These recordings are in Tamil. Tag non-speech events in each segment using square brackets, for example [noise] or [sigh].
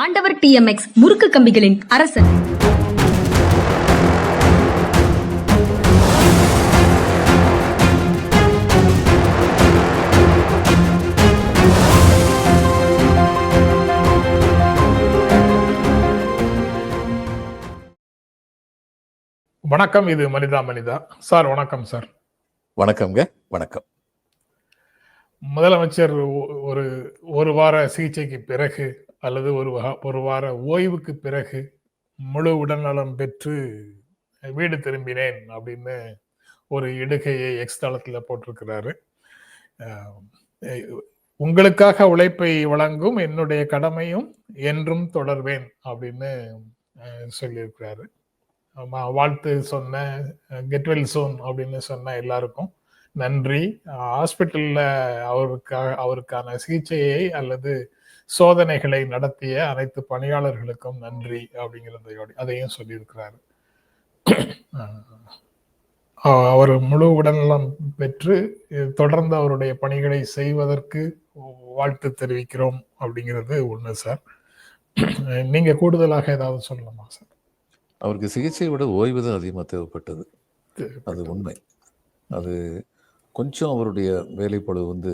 ஆண்டவர் டிஎம்எக்ஸ் முறுக்கு கம்பிகளின் அரசன். வணக்கம் இது மனிதா மனிதா. சார் வணக்கம் சார். வணக்கம்ங்க வணக்கம். முதலமைச்சர் ஒ- ஒரு ஒரு வார சிகிச்சைக்கு பிறகு அல்லது ஒரு ஒரு வார ஓய்வுக்கு பிறகு முழு உடல்நலம் பெற்று வீடு திரும்பினேன் அப்படின்னு ஒரு இடுகையை எக்ஸ் தளத்தில் போட்டிருக்கிறாரு. உங்களுக்காக உழைப்பை வழங்கும் என்னுடைய கடமையும் என்றும் தொடர்வேன் அப்படின்னு சொல்லியிருக்கிறாரு. வாழ்த்து சொன்ன கெட் வெல் சோன் அப்படின்னு சொன்ன எல்லாருக்கும் நன்றி. ஹாஸ்பிட்டலில் அவருக்காக அவருக்கான சிகிச்சையை அல்லது சோதனைகளை நடத்திய அனைத்து பணியாளர்களுக்கும் நன்றி அப்படிங்கிறதையோட அதையும் சொல்லியிருக்கிறாரு. அவர் முழு உடல்நலம் பெற்று தொடர்ந்து அவருடைய பணிகளை செய்வதற்கு வாழ்த்து தெரிவிக்கிறோம் அப்படிங்கிறது ஒண்ணு சார். நீங்க கூடுதலாக ஏதாவது சொல்லலாமா சார்? அவருக்கு சிகிச்சையை விட ஓய்வு தான் அதிகமாக தேவைப்பட்டது. அது உண்மை. அது கொஞ்சம் அவருடைய வேலைப்பளு வந்து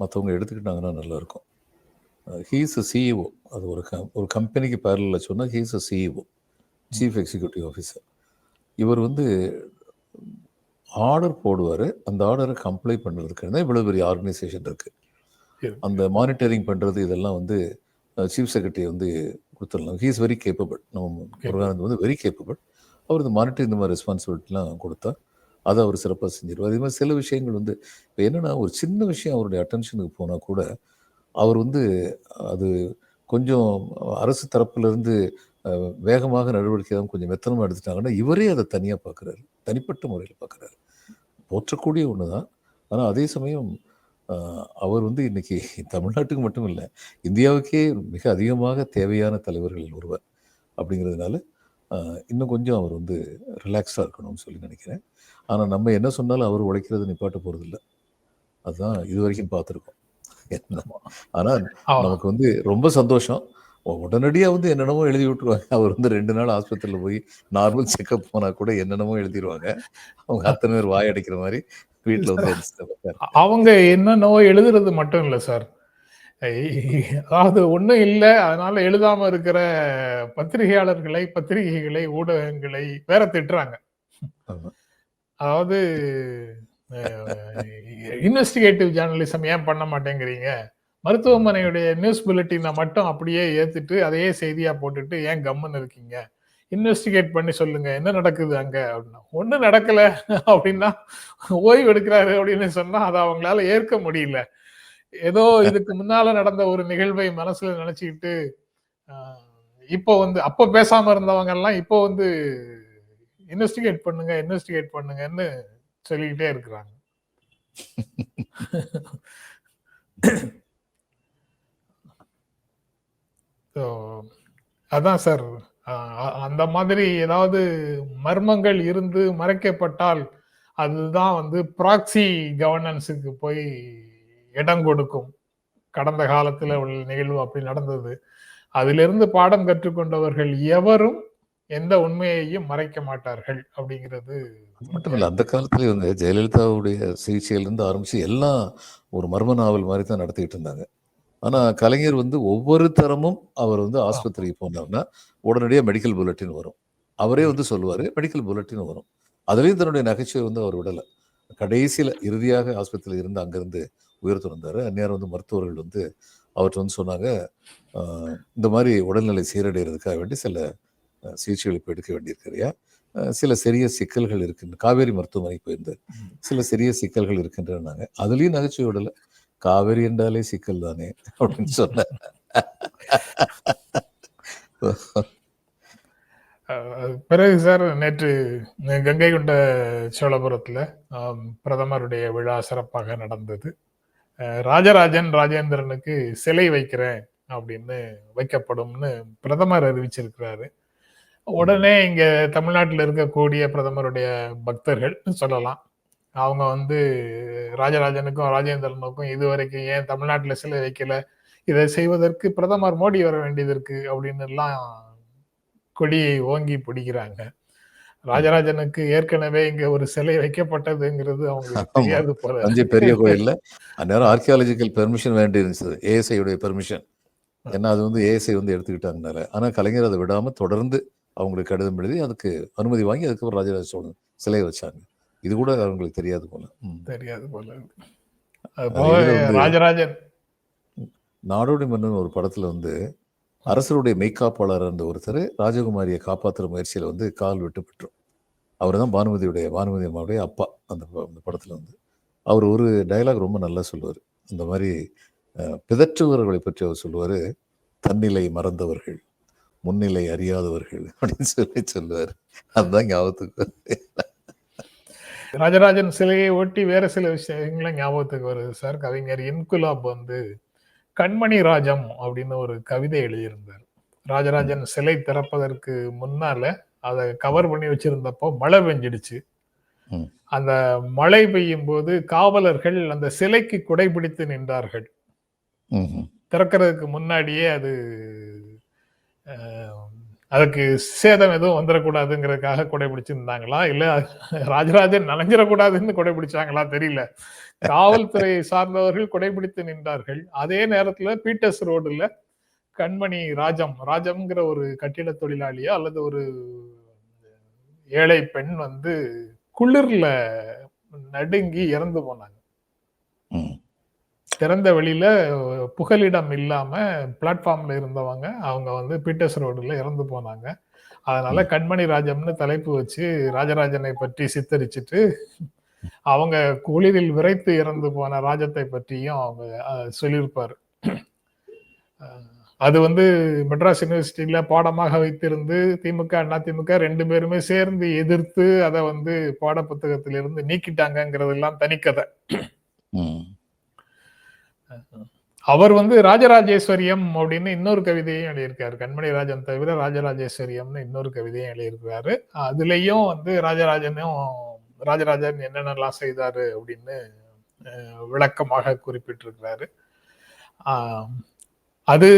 மற்றவங்க எடுத்துக்கிட்டாங்கன்னா நல்லாயிருக்கும் ஹீஸ் அ சிஇஓ அது ஒரு க ஒரு கம்பெனிக்கு பேரலில் சொன்னால் he's uh CEO chief executive officer இவர் வந்து ஆர்டர் போடுவார். அந்த ஆர்டரை கம்ப்ளை பண்ணுறதுக்கு தான் இவ்வளோ பெரிய ஆர்கனைசேஷன் இருக்குது அந்த மானிட்டரிங் பண்ணுறது இதெல்லாம் வந்து சீஃப் செக்ரட்டரி வந்து கொடுத்துடலாம். ஹீ இஸ் வெரி கேப்பபிள் நம்ம முருகானந்த் வந்து வெரி கேப்பபிள் அவர் இந்த மானிட்டர் இந்த மாதிரி ரெஸ்பான்சிபிலிட்டிலாம் கொடுத்தா அதை அவர் சிறப்பாக செஞ்சிருவார். அதே மாதிரி சில விஷயங்கள் வந்து இப்போ என்னென்னா ஒரு சின்ன விஷயம் அவருடைய அட்டென்ஷனுக்கு போனால் கூட அவர் வந்து அது கொஞ்சம் அரசு தரப்பிலிருந்து வேகமாக நடவடிக்கை தான் கொஞ்சம் மெத்தனமாக எடுத்துட்டாங்கன்னா இவரே அதை தனியாக பார்க்குறாரு தனிப்பட்ட முறையில் பார்க்குறாரு போற்றக்கூடிய ஒன்று தான் ஆனால் அதே சமயம் அவர் வந்து இன்னைக்கு தமிழ்நாட்டுக்கு மட்டும் இல்லை இந்தியாவுக்கே மிக அதிகமாக தேவையான தலைவர்களில் ஒருவர் அப்படிங்கிறதுனால இன்னும் கொஞ்சம் அவர் வந்து ரிலாக்ஸாக இருக்கணும்னு சொல்லி நினைக்கிறேன். ஆனால் நம்ம என்ன சொன்னாலும் அவர் உழைக்கிறது நிப்பாட்ட போகிறதில்ல அதுதான் இது வரைக்கும் பார்த்துருக்கோம். ஆனால். நமக்கு வந்து ரொம்ப சந்தோஷம். உடனடியாக வந்து என்னென்னமோ எழுதி விட்டுருவாங்க. அவர் வந்து ரெண்டு நாள் ஆஸ்பத்திரியில் போய் நார்மல் செக்கப் போனால் கூட என்னென்னமோ எழுதிடுவாங்க அவங்க அத்தனை பேர் வாய் அடைக்கிற மாதிரி வீட்டில் வந்து அவங்க என்னென்னவோ எழுதுறது மட்டும் இல்லை சார். அதாவது ஒண்ணும் இல்லை. அதனால எழுதாம இருக்கிற பத்திரிகையாளர்களை பத்திரிகைகளை ஊடகங்களை வேற திட்டுறாங்க. அதாவது இன்வெஸ்டிகேட்டிவ் ஜேர்னலிசம் ஏன் பண்ண மாட்டேங்கிறீங்க? மருத்துவமனையுடைய நியூஸ் புல்லட்டினை மட்டும் அப்படியே ஏத்துட்டு அதையே செய்தியா போட்டுட்டு ஏன் கம்முன்னு இருக்கீங்க? இன்வெஸ்டிகேட் பண்ணி சொல்லுங்க என்ன நடக்குது அங்க? அப்படின்னா ஒன்றும் நடக்கல அப்படின்னா ஓய்வு எடுக்கிறாரு அப்படின்னு சொன்னா அதை அவங்களால ஏற்க முடியல. ஏதோ இதுக்கு முன்னால நடந்த ஒரு நிகழ்வை மனசுல நினைச்சுக்கிட்டு இப்போ வந்து அப்ப பேசாம இருந்தவங்க எல்லாம் இப்போ வந்து இன்வெஸ்டிகேட் பண்ணுங்க இன்வெஸ்டிகேட் பண்ணுங்கன்னு சொல்லிக்கிட்டே இருக்கிறாங்க. அதான் சார் அந்த மாதிரி ஏதாவது மர்மங்கள் இருந்து மறைக்கப்பட்டால் அதுதான் வந்து ப்ராக்சி கவர்னன்ஸுக்கு போய் இடம் கொடுக்கும். கடந்த காலத்தில் உள்ள நிகழ்வு அப்படி நடந்தது. அதிலிருந்து பாடம் கற்றுக்கொண்டவர்கள் எவரும் எந்த உண்மையையும் மறைக்க மாட்டார்கள் அப்படிங்கிறது மட்டும் இல்லை அந்த காலத்துலேயே வந்து ஜெயலலிதாவுடைய சிகிச்சையிலேருந்து ஆரம்பித்து எல்லாம் ஒரு மர்ம நாவல் மாதிரி தான் நடத்திக்கிட்டு இருந்தாங்க. ஆனால் கலைஞர் வந்து ஒவ்வொரு தரமும் அவர் வந்து ஆஸ்பத்திரிக்கு போனார்னா உடனடியாக மெடிக்கல் புல்லட்டின் வரும். அவரே வந்து சொல்லுவார் மெடிக்கல் புல்லட்டின் வரும். அதுலேயும் தன்னுடைய நகைச்சுவை வந்து அவர் விடலை. கடைசியில் இறுதியாக ஆஸ்பத்திரியில் இருந்து அங்கேருந்து உயிர் துறந்தார். அந்நேரம் வந்து மருத்துவர்கள் வந்து அவர்கிட்ட வந்து சொன்னாங்க "ஆஹ், இந்த மாதிரி உடல்நிலை சீரடைகிறதுக்காக வேண்டி சில சிகிச்சைகள் இப்போ எடுக்க வேண்டியிருக்கிறியா? சில சிறிய சிக்கல்கள் இருக்கின்ற காவேரி மருத்துவமனைக்கு போயிருந்தார் சில சிறிய சிக்கல்கள் இருக்கின்றனாங்க. அதுலேயும் நகைச்சுவை விடலை காவேரி என்றாலே சிக்கல் தானே அப்படின்னு சொன்னார் அஹ் பிறகு சார் நேற்று கங்கை கொண்ட சோழபுரத்தில் பிரதமருடைய விழா சிறப்பாக நடந்தது. ராஜராஜன் ராஜேந்திரனுக்கு சிலை வைக்கிறேன் அப்படின்னு வைக்கப்படும்னு பிரதமர் அறிவிச்சிருக்கிறாரு. உடனே இங்க தமிழ்நாட்டில் இருக்கக்கூடிய பிரதமருடைய பக்தர்கள் சொல்லலாம். அவங்க வந்து ராஜராஜனுக்கும் ராஜேந்திரனுக்கும் இதுவரைக்கும் ஏன் தமிழ்நாட்டில் சிலை வைக்கல? இதை செய்வதற்கு பிரதமர் மோடி வர வேண்டியது இருக்கு அப்படின்னு எல்லாம் கொடியை ஓங்கி பிடிக்கிறாங்க. ராஜராஜனுக்கு ஏற்கனவே இங்க ஒரு சிலை வைக்கப்பட்டதுங்கிறது அவங்களுக்கு. தெரியாது போல தஞ்சை பெரிய கோயில்ல அந்நேரம் ஆர்கியாலஜிக்கல் பெர்மிஷன் வேண்டி இருந்துச்சு. ஏஎஸ்ஐ உடைய பெர்மிஷன் ஏன்னா அது வந்து ஏஎஸ்ஐ வந்து எடுத்துக்கிட்டாங்கனால ஆனா கலைஞர் அதை விடாம தொடர்ந்து அவங்களுக்கு கடிதம் எழுதி அதுக்கு அனுமதி வாங்கி அதுக்கப்புறம் ராஜராஜ சோழன் சிலை வச்சாங்க. இது கூட அவங்களுக்கு தெரியாது போல. தெரியாது போல ராஜராஜன். நாடோடி மன்னன் ஒரு படத்துல வந்து அரசருடைய மெய்க்காப்பாளர் இருந்த ஒருத்தர் ராஜகுமாரியை காப்பாத்துற முயற்சியில வந்து கால் விட்டு பெற்றோம். அவர் தான் பானுமதியுடைய பானுமதி அம்மாவுடைய அப்பா அந்த அந்த படத்துல வந்து. அவர் ஒரு டயலாக் ரொம்ப நல்லா சொல்லுவார். இந்த மாதிரி அஹ், பிதற்றுபவர்களை பற்றி அவர் சொல்லுவார் தன்னிலை மறந்தவர்கள். முன்னிலை அறியாதவர்கள் அப்படின்னு சொல்லி சொல்லுவார் அதுதான் ஞாபகத்துக்கு. ராஜராஜன் சிலையை ஒட்டி வேற சில விஷயங்களும் ஞாபகத்துக்கு வருது சார் கவிஞர் இன்குலாப் வந்து கண்மணி ராஜம் அப்படின்னு ஒரு கவிதை எழுதியிருந்தார் ராஜராஜன் சிலை திறப்பதற்கு முன்னால அதை கவர் பண்ணி வச்சிருந்தப்போ மழை பெஞ்சிடுச்சு. அந்த மழை பெய்யும் போது காவலர்கள் அந்த சிலைக்கு குடைபிடித்து நின்றார்கள். திறக்கிறதுக்கு முன்னாடியே அது அதுக்கு சேதம் எதுவும் வந்துடக்கூடாதுங்கிறதுக்காக கொடைபிடிச்சிருந்தாங்களா இல்ல ராஜராஜன் நனைஞ்சிடக்கூடாதுன்னு கொடைபிடிச்சாங்களா தெரியல. காவல்துறையை சார்ந்தவர்கள் கொடைபிடித்து நின்றார்கள். அதே நேரத்துல பீட்டர்ஸ் ரோடுல கண்மணி ராஜம் ராஜம்ங்கிற ஒரு கட்டிட தொழிலாளியோ அல்லது ஒரு ஏழை பெண் வந்து குளிர்ல நடுங்கி இறந்து போனாங்க. திறந்த வெளியில புகலிடம் இல்லாம பிளாட்ஃபார்ம்ல இருந்தவங்க அவங்க வந்து பீட்டர்ஸ் ரோடுல இறந்து போனாங்க. அதனால கண்மணி ராஜம்னு தலைப்பு வச்சு ராஜராஜனை பற்றி சித்தரிச்சிட்டு அவங்க குளிரில் விரைத்து இறந்து போன ராஜத்தை பற்றியும் அவங்க சொல்லியிருப்பாரு. அது வந்து மெட்ராஸ் யூனிவர்சிட்டியில பாடமாக வைத்திருந்து திமுக அண்ணா திமுக ரெண்டு பேருமே சேர்ந்து எதிர்த்து அதை வந்து பாட புத்தகத்திலிருந்து நீக்கிட்டாங்கங்கிறதெல்லாம் தனிக்கதை. அவர் வந்து ராஜராஜேஸ்வரியம் அப்படின்னு இன்னொரு கவிதையும் எழுதியிருக்காரு. கண்மணி ராஜன் தவிர ராஜராஜேஸ்வரியம்னு இன்னொரு கவிதையும் எழுதியிருக்காரு அதுலயும் வந்து ராஜராஜனும் ராஜராஜன் என்னென்னலாம் செய்தாரு? அப்படின்னு விளக்கமாக குறிப்பிட்டிருக்கிறாரு. ஆஹ், அது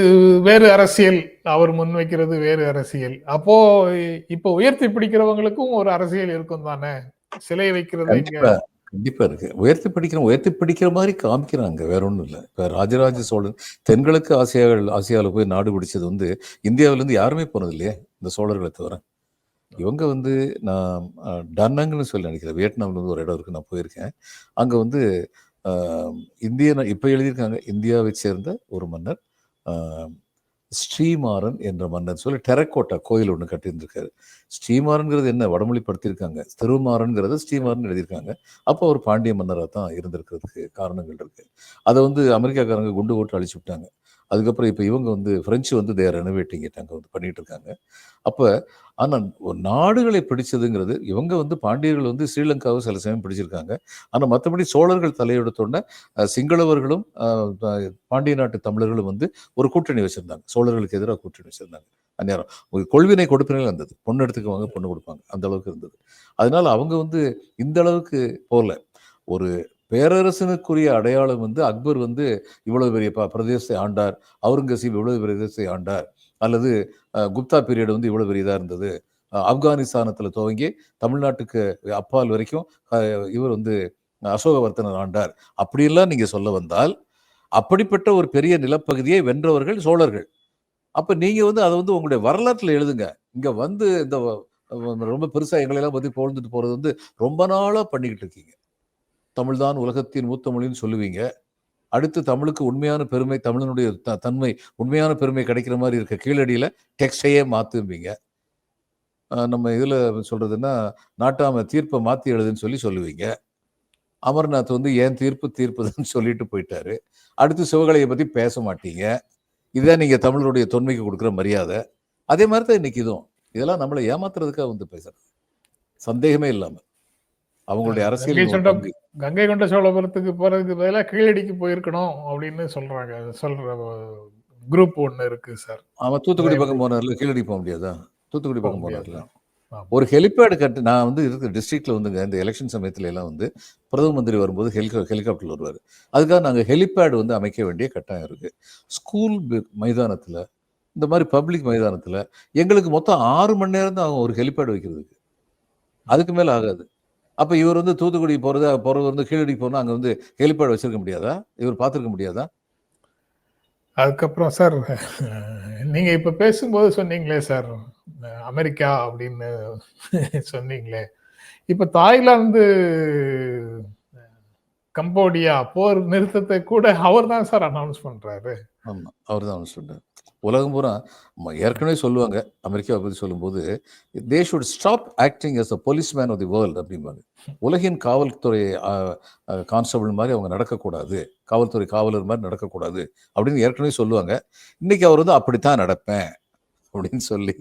வேறு அரசியல் அவர் முன்வைக்கிறது வேறு அரசியல். அப்போ இப்போ உயர்த்தி பிடிக்கிறவங்களுக்கும் ஒரு அரசியல் இருக்கும் தானே சிலை வைக்கிறது இங்க கண்டிப்பா கண்டிப்பா இருக்கு. உயர்த்தி படிக்கிற உயர்த்தி படிக்கிற மாதிரி காமிக்கிறாங்க வேற ஒண்ணும் இல்ல. இப்ப ராஜராஜ சோழன் தென்கிழக்கு ஆசியாவில் ஆசியாவில் போய் நாடு பிடிச்சது வந்து இந்தியாவில இருந்து யாருமே போனது இல்லையே இந்த சோழர்களை தவிர. இவங்க வந்து நான் டன்னங்னு சொல்லி நினைக்கிறேன். வியட்நாம்ல இருந்து ஒரு இடம் இருக்கு நான் போயிருக்கேன். அங்க வந்து இந்திய இப்ப எழுதியிருக்காங்க இந்தியாவை சேர்ந்த ஒரு மன்னர் ஸ்ரீமாறன் என்ற மன்னர் சொல்லி டெரக்கோட்டா கோயில் ஒன்று கட்டியிருந்திருக்காரு. ஸ்ரீமாறன்கிறது என்ன வடமொழிப்படுத்தியிருக்காங்க? திருமாறன்கிறத ஸ்ரீமாறன் எழுதியிருக்காங்க. அப்போ அவர் பாண்டிய மன்னராக தான் இருந்திருக்கிறதுக்கு காரணங்கள் இருக்குது அதை வந்து அமெரிக்காக்காரங்க குண்டு போட்டு அழிச்சு விட்டாங்க. அதுக்கப்புறம் இப்போ இவங்க வந்து ஃப்ரெஞ்சு வந்து தேர் ரெனோவேட்டிங் அங்கே வந்து பண்ணிட்டு இருக்காங்க அப்போ ஆனால் நாடுகளை பிடிச்சதுங்கிறது இவங்க வந்து பாண்டியர்கள் வந்து ஸ்ரீலங்காவை சில சமயம் பிடிச்சிருக்காங்க. ஆனால் மற்றபடி சோழர்கள் தலையெடுத்தோடனே சிங்களவர்களும் பாண்டிய நாட்டு தமிழர்களும் வந்து ஒரு கூட்டணி வச்சிருந்தாங்க. சோழர்களுக்கு எதிராக கூட்டணி வச்சிருந்தாங்க. அந்நேரம். கொள்வினை கொடுப்பினர்கள் இருந்தது பொண்ணு எடுத்துக்குவாங்க பொண்ணு கொடுப்பாங்க. அந்த அளவுக்கு இருந்தது. அதனால அவங்க வந்து இந்த அளவுக்கு போகல ஒரு பேரரசனுக்குரிய அடையாளம் வந்து அக்பர் வந்து இவ்வளவு பெரிய ப- பிரதேசத்தை ஆண்டார். அவுரங்கசீப் இவ்வளவு பிரதேசத்தை ஆண்டார். அல்லது குப்தா பீரியட் வந்து இவ்வளவு பெரியதாக இருந்தது. ஆப்கானிஸ்தானத்தில் துவங்கி தமிழ்நாட்டுக்கு அப்பால் வரைக்கும் இவர் வந்து அசோகவர்த்தனர் ஆண்டார். அப்படியெல்லாம் நீங்கள் சொல்ல வந்தால் அப்படிப்பட்ட ஒரு பெரிய நிலப்பகுதியை வென்றவர்கள் சோழர்கள். அப்போ நீங்கள் வந்து அதை வந்து உங்களுடைய வரலாற்றில் எழுதுங்க. இங்கே வந்து இந்த ரொம்ப பெருசாக எங்களெல்லாம் பற்றி புகழ்ந்துட்டு போகிறது வந்து ரொம்ப நாளாக பண்ணிக்கிட்டு இருக்கீங்க. தமிழ்தான் உலகத்தின் மூத்த மொழின்னு சொல்லுவீங்க. அடுத்து தமிழுக்கு உண்மையான பெருமை தமிழனுடைய த- தன்மை உண்மையான பெருமை கிடைக்கிற மாதிரி இருக்க கீழடியில் டெக்ஸ்டையே மாற்றும்பீங்க நம்ம இதில் சொல்கிறதுன்னா நாட்டாம தீர்ப்பை மாற்றி எழுதுன்னு சொல்லி சொல்லுவீங்க. அமர்நாத் வந்து ஏன் தீர்ப்பு தீர்ப்புதுன்னு சொல்லிட்டு போயிட்டாரு. அடுத்து சிவகலையை பற்றி பேச மாட்டீங்க. இதுதான் நீங்கள் தமிழருடைய தொன்மைக்கு கொடுக்குற மரியாதை. அதே மாதிரி தான் இன்னைக்கு இதுவும். இதெல்லாம் நம்மளை ஏமாத்துறதுக்காக வந்து பேசுறது. சந்தேகமே இல்லாமல் அவங்களுடைய அரசியல் கங்கை கொண்ட சோழபுரத்துக்கு போறதுக்கு பதிலாக கீழடிக்கு போயிருக்கணும் அப்படின்னு சொல்றாங்க. சொல்ற குரூப் ஒண்ணு இருக்கு சார் அவன் தூத்துக்குடி? பக்கம் போனார்ல கீழடி போக முடியாதா? தூத்துக்குடி போக பக்கம். போனார்ல ஆமா. ஒரு ஹெலிபேடு கட்டு நான் வந்து இருக்கிற டிஸ்ட்ரிக்ட்ல வந்துங்க இந்த எலெக்ஷன் சமயத்துல எல்லாம் வந்து பிரதம மந்திரி வரும்போது ஹெலிகா ஹெலிகாப்டர்ல வருவார். அதுக்காக நாங்கள் ஹெலிபேட் வந்து அமைக்க வேண்டிய கட்டாயம் இருக்கு. ஸ்கூல் மைதானத்துல இந்த மாதிரி பப்ளிக் மைதானத்துல எங்களுக்கு மொத்தம் ஆறு மணி நேரம் தான் ஆகும் ஒரு ஹெலிபேட் வைக்கிறதுக்கு. அதுக்கு மேல ஆகாது. அப்ப இவர் வந்து தூத்துக்குடி போறது போறது வந்து கீழடி போனா அங்க வந்து ஹெலிபேட் வச்சிருக்க முடியாதா? இவர் பார்த்திருக்க முடியாதா? அதுக்கப்புறம் சார் நீங்க இப்ப பேசும்போது சொன்னீங்களே சார் அமெரிக்கா அப்படின்னு சொன்னீங்களே. இப்ப தாய்லாந்து கம்போடியா போர் நிறுத்தத்தை கூட அவர் தான் சார் அனௌன்ஸ் பண்றாரு. ஆமா அவர் தான் சொல்றாரு உலகம் பூரா ம- ஏற்கனவே சொல்லுவாங்க அமெரிக்காவை பற்றி சொல்லும்போது they should stop acting as police man of the world அப்படிம்பாங்க. உலகின் காவல்துறை கான்ஸ்டபிள் மாதிரி அவங்க நடக்கக்கூடாது காவல்துறை காவலர் மாதிரி நடக்கக்கூடாது அப்படின்னு ஏற்கனவே சொல்லுவாங்க. இன்னைக்கு அவர் வந்து அப்படித்தான் நடப்பேன் அப்படின்னு சொல்லி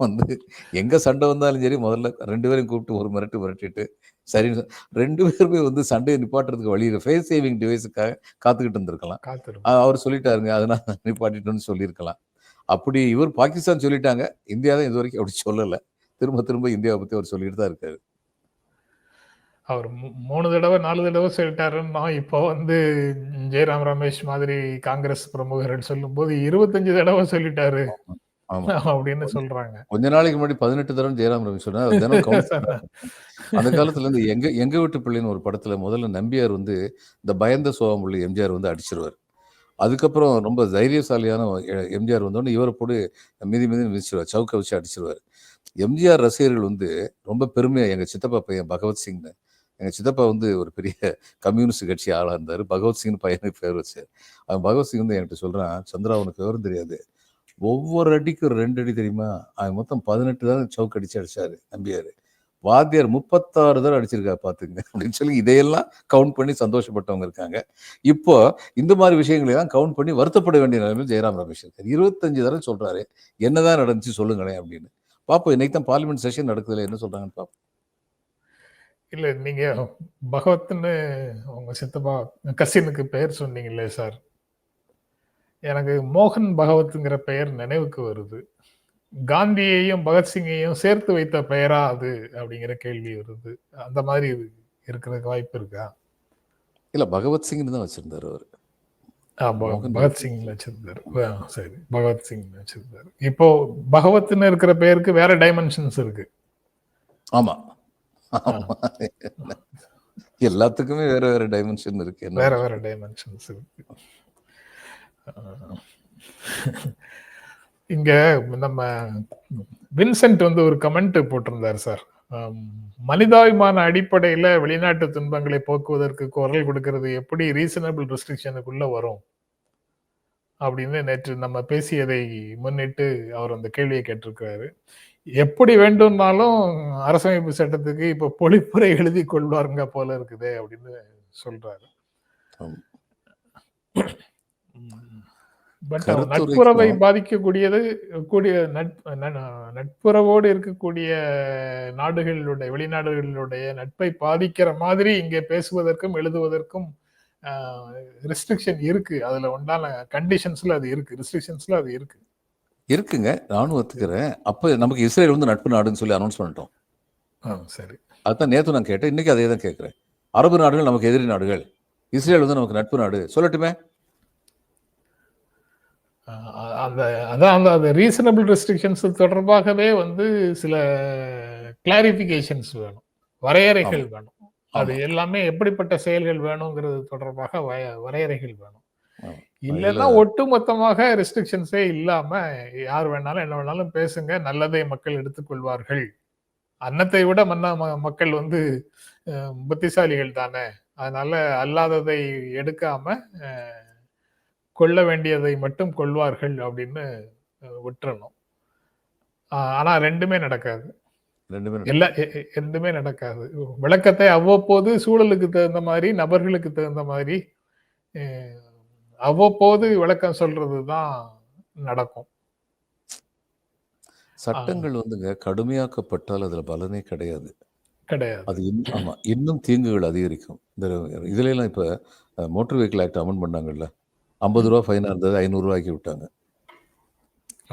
வந்து எங்கே சண்டை வந்தாலும் சரி முதல்ல ரெண்டு பேரையும் கூப்பிட்டு ஒரு மிரட்டு மிரட்டிட்டு சரி ரெண்டு பேருமே வந்து சண்டையை நிப்பாட்டுறதுக்கு வழியில் ஃபேஸ் சேவிங் டிவைஸுக்காக காத்துக்கிட்டு இருந்திருக்கலாம். அவர் சொல்லிட்டாருங்க அதனால நிப்பாட்டிட்டோன்னு சொல்லியிருக்கலாம். அப்படி இவர் பாகிஸ்தான் சொல்லிட்டாங்க. இந்தியா தான் இது வரைக்கும் அப்படி சொல்லலை. திரும்ப திரும்ப இந்தியாவை பத்தி அவர் சொல்லிட்டு தான் இருக்காரு. அவர் மூணு தடவை நாலு தடவை சொல்லிட்டாருன்னா இப்போ வந்து ஜெயராம் ரமேஷ் மாதிரி காங்கிரஸ் பிரமுகர்கள் சொல்லும்போது இருபத்தஞ்சு தடவை சொல்லிட்டாரு. ஆமா. [laughs] அப்படின்னு சொல்றாங்க. கொஞ்ச நாளைக்கு முன்னாடி பதினெட்டு தடவை ஜெயராம் ரவி சொன்னார். அது தினம் count [laughs] பண்ணாரு. அந்த காலத்துல இருந்து எங்க எங்க வீட்டு பிள்ளைன்னு ஒரு படத்துல முதல்ல நம்பியார் வந்து இந்த பயந்த சோகமுள்ள எம்ஜிஆர் வந்து அடிச்சிருவார். அதுக்கப்புறம் ரொம்ப தைரியசாலியான எ- எம்ஜிஆர் வந்தோடனே இவரை போட்டு மிதி மிதி மிதிச்சிருவார். சவுக்க வச்சு அடிச்சிருவார். எம்ஜிஆர் ரசிகர்கள் வந்து ரொம்ப பெருமையா எங்க சித்தப்பா பையன் பகவத் சிங்னு எங்க சித்தப்பா வந்து ஒரு பெரிய கம்யூனிஸ்ட் கட்சி ஆளா இருந்தாரு. பகவத் சிங் பையனுக்கு பேர் வச்சார். அவன் பகவத் சிங் வந்து என்கிட்ட சொல்றான் சந்திரா உனக்கு விவரம் தெரியாது. ஒவ்வொரு அடிக்கும் ரெண்டு அடி தெரியுமா? அது மொத்தம் பதினெட்டு தான் சவுக்கு அடிச்சு அடிச்சாரு நம்பியாரு. வாத்தியார் முப்பத்தாறு தடவை அடிச்சிருக்காரு பார்த்துங்க [laughs] அப்படின்னு சொல்லி இதையெல்லாம் கவுண்ட் பண்ணி சந்தோஷப்பட்டவங்க இருக்காங்க. இப்போ இந்த மாதிரி விஷயங்களெல்லாம் கவுண்ட் பண்ணி வருத்தப்பட வேண்டிய நிலைமையில் ஜெயராம் ரமேஷ் இருக்கார். இருபத்தஞ்சு தடவை சொல்றாரு. என்னதான் நடந்துச்சு சொல்லுங்களேன் அப்படின்னு. பாப்போம் இன்னைக்கு தான் பார்லிமெண்ட் செஷன் நடக்குதுல என்ன சொல்றாங்கன்னு பாப்போம். இல்லை நீங்கள் பகவத்னு உங்கள் சித்தப்பா கசினுக்கு பெயர் சொன்னீங்களே சார். எனக்கு மோகன் பகவத்ங்கிற பெயர் நினைவுக்கு வருது. காந்தியையும் பகத்சிங்கையும் சேர்த்து வைத்த பெயரா அது? அப்படிங்கிற கேள்வி வருது. அந்த மாதிரி இருக்கிறதுக்கு வாய்ப்பு இருக்கா? இல்ல பகவத் சிங்னு தான் வச்சிருந்தாரு அவர். பகத்சிங் வச்சிருந்தாரு. சரி. பகவத்சிங் வச்சிருந்தாரு. இப்போ பகவத்னு இருக்கிற பெயருக்கு வேற டைமென்ஷன்ஸ் இருக்கு. ஆமா. எல்லாத்துக்குமே வேற வேற டைமென்ஷன் இருக்கு. வேற வேற டைமென்ஷன்ஸ் இருக்கு. [laughs] இங்க நம்ம வின்சென்ட் வந்து ஒரு கமெண்ட் போட்டிருந்தார் சார். மனிதாபிமான அடிப்படையில வெளிநாட்டு துன்பங்களை போக்குவதற்கு குரல் கொடுக்கிறது எப்படி ரீசனபிள் ரெஸ்ட்ரிக்ஷனுக்குள்ள வரும்? அப்படின்னு நேற்று நம்ம பேசியதை முன்னிட்டு அவர் அந்த கேள்வியை கேட்டிருக்கிறாரு. எப்படி வேண்டும்னாலும் அரசமைப்பு சட்டத்துக்கு இப்ப பொழிப்புரை எழுதி கொள்வாருங்க போல இருக்குதே அப்படின்னு சொல்றாரு. பட் கருத்துரைக்கும் நட்புறவை பாதிக்கக்கூடியது கூடிய நட்புறவோடு இருக்கக்கூடிய நாடுகளுடைய வெளிநாடுகளுடைய நட்பை பாதிக்கிற மாதிரி இங்கே பேசுவதற்கும் எழுதுவதற்கும் ரெஸ்ட்ரிக்ஷன் இருக்கு. அதுல உண்டான கண்டிஷன்ஸ்ல அது இருக்கு. ரெஸ்ட்ரிக்ஷன்ஸ்ல அது இருக்கு. இருக்குங்க. நானும் ஒத்துக்கிறேன். அப்ப நமக்கு இஸ்ரேல் வந்து நட்பு நாடுன்னு சொல்லி அனௌன்ஸ் பண்ணிட்டோம். சரி. அதான் நேத்து நான் கேட்டேன். இன்னைக்கு அதே தான் கேட்கிறேன். அரபு நாடுகள் நமக்கு எதிரி நாடுகள். இஸ்ரேல் வந்து நமக்கு நட்பு நாடு. சொல்லட்டுமே? அந்த அதான் அந்த அந்த ரீசனபிள் ரெஸ்ட்ரிக்ஷன்ஸ் தொடர்பாகவே வந்து சில கிளாரிபிகேஷன்ஸ் வேணும். வரையறைகள் வேணும். அது. எல்லாமே எப்படிப்பட்ட செயல்கள் வேணுங்கிறது தொடர்பாக வய- வரையறைகள் வேணும். இல்லைன்னா ஒட்டுமொத்தமாக ரெஸ்ட்ரிக்ஷன்ஸே இல்லாம யார் வேணாலும் என்ன வேணாலும் பேசுங்க. நல்லதை மக்கள் எடுத்துக்கொள்வார்கள். அன்னத்தை விட மன்னா மக்கள் வந்து புத்திசாலிகள் தானே. அதனால அல்லாததை எடுக்காம கொள்ள வேண்டியதை மட்டும் கொள்வார்கள் அப்படின்னு விட்டுறணும். ஆனா ரெண்டுமே நடக்காது. ரெண்டுமே எல்லா ரெண்டுமே நடக்காது. விளக்கத்தை அவ்வப்போது சூழலுக்கு தகுந்த மாதிரி நபர்களுக்கு தகுந்த மாதிரி அவ்வப்போது விளக்கம் சொல்றது தான் நடக்கும். சட்டங்கள் வந்துங்க கடுமையாக்கப்பட்டால் அதுல பலனே கிடையாது. கிடையாது. அது இன்னும் ஆமா இன்னும் தீங்குகள் அதிகரிக்கும். இந்த இதுல எல்லாம் இப்ப மோட்டார் வெஹிக்கிள் ஆக்ட் அமெண்ட் பண்ணாங்கல்ல? ஐம்பது ரூபா ஃபைனா இருந்தது ஐநூறு ரூபாய்க்கு விட்டாங்க.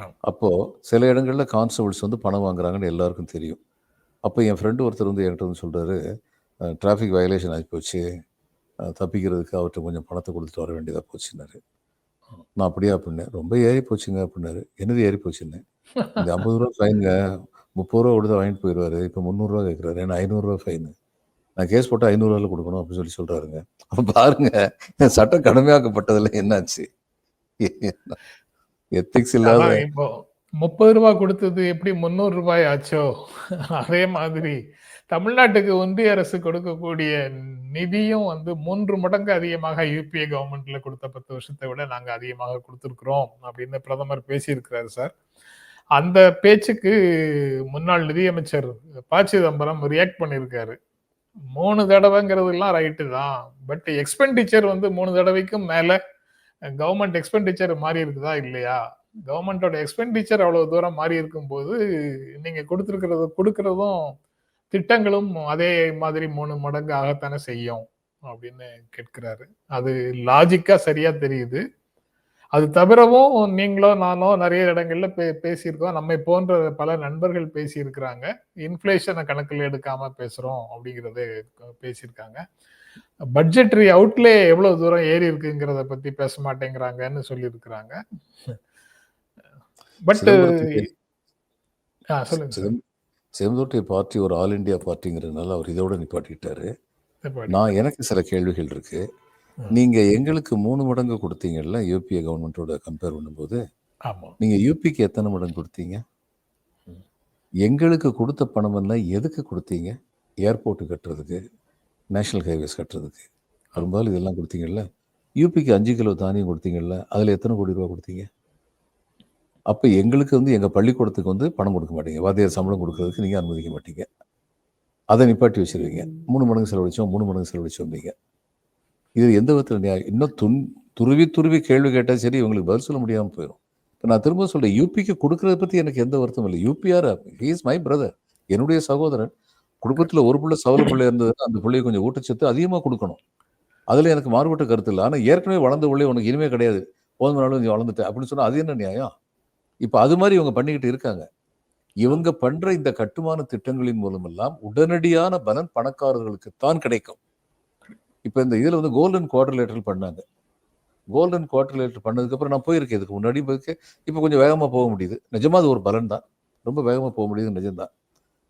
ஆம். அப்போ சில இடங்கள்ல கான்ஸ்டபிள்ஸ் வந்து பணம் வாங்குறாங்கன்னு எல்லாருக்கும் தெரியும். அப்போ என் ஃப்ரெண்டு ஒருத்தர் வந்து என்கிட்ட வந்து சொல்றாரு டிராஃபிக் வயலேஷன் ஆகி போச்சு. தப்பிக்கிறதுக்கு அவர்கிட்ட கொஞ்சம் பணத்தை கொடுத்துட்டு வர வேண்டியதாக போச்சுன்னாரு. நான் அப்படியே அப்படின்னேன் ரொம்ப ஏறி போச்சுங்க அப்படின்னாரு. என்னது ஏறி போச்சுன்னு? இந்த ஐம்பது ரூபா ஃபைனுங்க முப்பது ரூபா கொடுத்து வாங்கிட்டு போயிடுவாரு. இப்போ முந்நூறுரூவா கேட்குறாரு ஏன்னா ஐநூறுரூவா ஃபைனு நான் கேஸ் போட்டு ஐநூறுரூவால கொடுக்கணும் அப்படின்னு சொல்லி சொல்கிறாருங்க அப்போ பாருங்க சட்டம் கடுமையாக்கப்பட்டதில் என்னாச்சு? எத்திக்ஸ் இல்லாத இப்போ முப்பது ரூபாய் கொடுத்தது எப்படி முந்நூறு ரூபாய் ஆச்சோ? அதே மாதிரி தமிழ்நாட்டுக்கு ஒன்றிய அரசு கொடுக்கக்கூடிய நிதியும் வந்து மூன்று மடங்கு அதிகமாக யூபிஏ கவர்மெண்ட்ல கொடுத்த பத்து வருஷத்தை விட நாங்கள் அதிகமாக கொடுத்துருக்குறோம் அப்படின்னு பிரதமர் பேசியிருக்கிறாரு சார். அந்த பேச்சுக்கு முன்னாள் நிதியமைச்சர் ப சிதம்பரம் ரியாக்ட் பண்ணியிருக்காரு. மூணு தடவைங்கிறதுலாம் ரைட்டு தான். பட் எக்ஸ்பெண்டிச்சர் வந்து மூணு தடவைக்கும் மேலே கவர்மெண்ட் எக்ஸ்பெண்டிச்சர் மாறி இருக்குதா இல்லையா? கவர்மெண்டோட எக்ஸ்பெண்டிச்சர் அவ்வளோ தூரம் மாறி இருக்கும்போது நீங்கள் கொடுத்துருக்கிறது கொடுக்கறதும் திட்டங்களும் அதே மாதிரி மூணு மடங்கு ஆகத்தானே செய்யும் அப்படின்னு கேட்கிறாரு. அது லாஜிக்கா சரியா தெரியுது. அது தவிரவும் நீங்களோ நானோ நிறைய இடங்கள்ல பே பேசியிருக்கோம். நம்மை போன்ற பல நண்பர்கள் பேசியிருக்கிறாங்க. இன்ஃப்ளேஷனை கணக்கில் எடுக்காம பேசுறோம் அப்படிங்கறது பேசியிருக்காங்க. பட்ஜெட்ரி அவுட்லே எவ்வளவு தூரம் ஏறி இருக்குங்கிறத பத்தி பேச மாட்டேங்கிறாங்கன்னு சொல்லியிருக்கிறாங்க. பட் சொல்லுங்க. சிதம்பரத்துடைய பார்ட்டி ஒரு ஆல் இந்தியா பார்ட்டிங்கிறதுனால அவர் இதோட நிப்பாட்டிட்டாரு. நிப்பாட்டி. நான் எனக்கு சில கேள்விகள் இருக்கு. ம். நீங்க எங்களுக்கு மூணு மடங்கு கொடுத்தீங்கல்ல யூபிஏ கவர்மெண்ட்டோட கம்பேர் பண்ணும்போது? ஆமா. நீங்க யூபிக்கு எத்தனை மடங்கு கொடுத்தீங்க? எங்களுக்கு கொடுத்த பணம் எல்லாம் எதுக்கு கொடுத்தீங்க? ஏர்போர்ட் கட்டுறதுக்கு நேஷனல் ஹைவேஸ் கட்டுறதுக்கு. பெரும்பாலும் இதெல்லாம் கொடுத்தீங்கல்ல? யூபிக்கு அஞ்சு கிலோ தானியம் கொடுத்தீங்கல்ல அதில் எத்தனை கோடி ரூபா கொடுத்தீங்க? அப்போ எங்களுக்கு வந்து எங்கள் பள்ளிக்கூடத்துக்கு வந்து பணம் கொடுக்க மாட்டீங்க. வாத்தியார் சம்பளம் கொடுக்கறதுக்கு நீங்கள் அனுமதிக்க மாட்டீங்க. அதை நிப்பாட்டி வச்சிருவீங்க. மூணு மடங்கு செலவழிச்சோம் மூணு மடங்கு செலவழிச்சோம் நீங்கள் இது எந்த விதத்தில் நியாயம்? இன்னும் துன் துருவி துருவி கேள்வி கேட்டால் சரி இவங்களுக்கு பதில் சொல்ல முடியாமல் போயிடும் இப்போ நான் திரும்ப சொல்கிறேன் யூபிக்கு கொடுக்கறத பற்றி எனக்கு எந்த வருத்தம் இல்லை. யூபிஆர் இஸ் மை பிரதர் என்னுடைய சகோதரன். குடும்பத்தில் ஒரு பிள்ளை சவல பிள்ளை இருந்ததுன்னா அந்த பிள்ளையை கொஞ்சம் ஊட்டச்சத்து அதிகமாக கொடுக்கணும். அதில் எனக்கு மாறுபட்ட கருத்து இல்லை. ஆனால் ஏற்கனவே வளர்ந்த பிள்ளை உனக்கு இனிமே கிடையாது. போதும் நாளும் நீ வளர்ந்துட்டேன் அப்படின்னு சொன்னால் அது என்ன நியாயம்? இப்போ அது மாதிரி இவங்க பண்ணிக்கிட்டு இருக்காங்க. இவங்க பண்ற இந்த கட்டுமான திட்டங்களின் மூலமெல்லாம் உடனடியான பலன் பணக்காரர்களுக்கு தான் கிடைக்கும். இப்போ இந்த இதில் வந்து கோல்டன் குவார்டர்லேட்டர் பண்ணாங்க. கோல்டன் குவார்டர்லேட்டர் பண்ணதுக்கு அப்புறம் நான் போயிருக்கேன். இதுக்கு முன்னாடி போயிருக்கேன். இப்போ கொஞ்சம் வேகமாக போக முடியுது. நிஜமா அது ஒரு பலன் தான். ரொம்ப வேகமாக போக முடியுது நிஜம்தான்.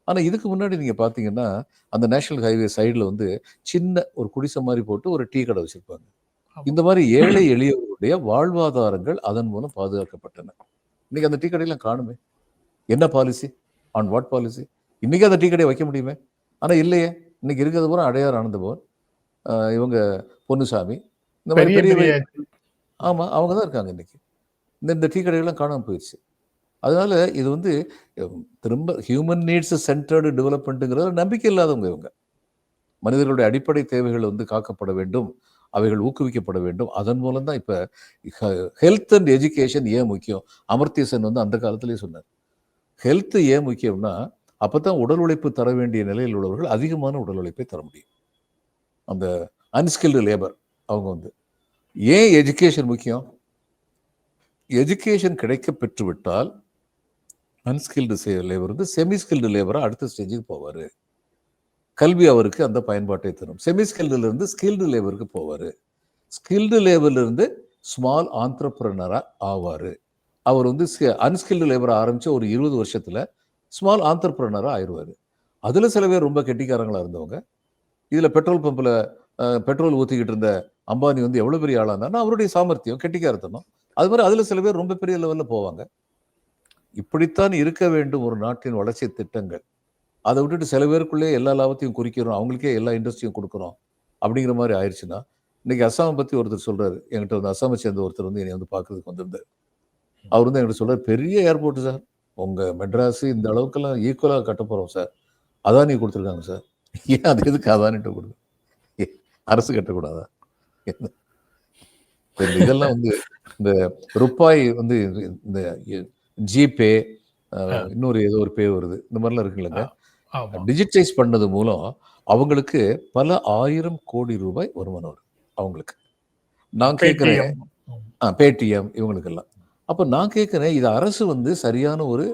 ஆனால் இதுக்கு முன்னாடி நீங்கள் பார்த்தீங்கன்னா அந்த நேஷனல் ஹைவே சைடில் வந்து சின்ன ஒரு குடிசை மாதிரி போட்டு ஒரு டீ கடை வச்சிருப்பாங்க. இந்த மாதிரி ஏழை எளியவர்களுடைய வாழ்வாதாரங்கள் அதன் மூலம் பாதுகாக்கப்பட்டன. இன்னைக்கு அந்த டீ கடையெல்லாம் காணுமே. என்ன பாலிசி ஆன் வாட் பாலிசி இன்னைக்கு அந்த டீ கடையை வைக்க முடியுமே? ஆனா இல்லையே. இன்னைக்கு இருக்கிறது பூரா அடையார் ஆனந்தபவன் இவங்க பொன்னுசாமி. இந்த மாதிரி பெரிய பெரிய பெரிய ஆமா அவங்க தான் இருக்காங்க இன்னைக்கு. இந்த இந்த டீ கடைகள்லாம் காணாம போயிடுச்சு அதனால இது வந்து திரும்ப ஹியூமன் நீட்ஸ் சென்டர்டு டெவலப்மெண்ட்டுங்கிறது நம்பிக்கை இல்லாதவங்க இவங்க. மனிதர்களுடைய அடிப்படை தேவைகள் வந்து காக்கப்பட வேண்டும் அவைகள் ஊக்குவிக்கப்பட வேண்டும். அதன் மூலம் தான் இப்போ ஹெல்த் அண்ட் எஜுகேஷன் ஏன் முக்கியம்? அமர்த்திய சென் வந்து அந்த காலத்திலேயே சொன்னார். ஹெல்த் ஏன் முக்கியம்னா அப்போ தான் உடல் உழைப்பு தர வேண்டிய நிலையில் உள்ளவர்கள் அதிகமான உடல் உழைப்பை தர முடியும். அந்த அன்ஸ்கில்டு லேபர் அவங்க வந்து. ஏன் எஜுகேஷன் முக்கியம்? எஜுகேஷன் கிடைக்க பெற்றுவிட்டால் அன்ஸ்கில்டு லேபர் வந்து செமி ஸ்கில்டு லேபராக அடுத்த ஸ்டேஜுக்கு போவார். கல்வி அவருக்கு அந்த பயன்பாட்டை தரும். செமி ஸ்கில்டுலருந்து ஸ்கில்டு லேபருக்கு போவார். ஸ்கில்டு லேபர்லேருந்து ஸ்மால் ஆண்டர்பிரனராக ஆவார். அவர் வந்து அன்ஸ்கில்டு லேபரை ஆரம்பித்து ஒரு இருபது வருஷத்தில் ஸ்மால் ஆண்டர்பிரனராக ஆயிடுவார். அதில் சில பேர் ரொம்ப கெட்டிக்காரங்களாக இருந்தவங்க. இதில் பெட்ரோல் பம்பில் பெட்ரோல் ஊற்றிக்கிட்டு இருந்த அம்பானி வந்து எவ்வளோ பெரிய ஆளாக இருந்தாருன்னா அவருடைய சாமர்த்தியம் கெட்டிக்காரத்தனம் அது மாதிரி அதில் சில பேர் ரொம்ப பெரிய லெவலில் போவாங்க. இப்படித்தான் இருக்க வேண்டும் ஒரு நாட்டின் வளர்ச்சி திட்டங்கள். அதை விட்டுட்டு சில பேருக்குள்ளே எல்லா லாபத்தையும் குறிக்கிறோம் அவங்களுக்கே எல்லா இண்டஸ்ட்ரியும் கொடுக்குறோம் அப்படிங்கிற மாதிரி ஆயிடுச்சுன்னா இன்னைக்கு அஸ்ஸாமை பற்றி ஒருத்தர் சொல்கிறார் என்கிட்ட வந்து அஸ்ஸாமை சேர்ந்த ஒருத்தர் வந்து என்னை வந்து பார்க்கறதுக்கு வந்திருந்தார். அவர் வந்து என்கிட்ட சொல்கிறார் பெரிய ஏர்போர்ட் சார் உங்கள் மெட்ராஸு இந்த அளவுக்கெல்லாம் ஈக்குவலாக கட்ட போகிறோம் சார் அதானி கொடுத்துருக்காங்க சார் ஏன் அது எதுக்கு அதானிட்ட கொடுங்க அரசு கட்டக்கூடாதா? இதெல்லாம் வந்து இந்த ருப்பாய் வந்து இந்த ஜிபே இன்னொரு ஏதோ ஒரு பே வருது. இந்த மாதிரிலாம் இருக்குல்லங்க. டிஜிட்டைஸ் பண்ணது மூலம் அவங்களுக்கு பல ஆயிரம் கோடி ரூபாய் வருமானம் வரும் அவங்களுக்கு. நான் கேட்குறேன். பேடிஎம் இவங்களுக்கெல்லாம். அப்ப நான் கேட்கிறேன் இது அரசு வந்து சரியான ஒரு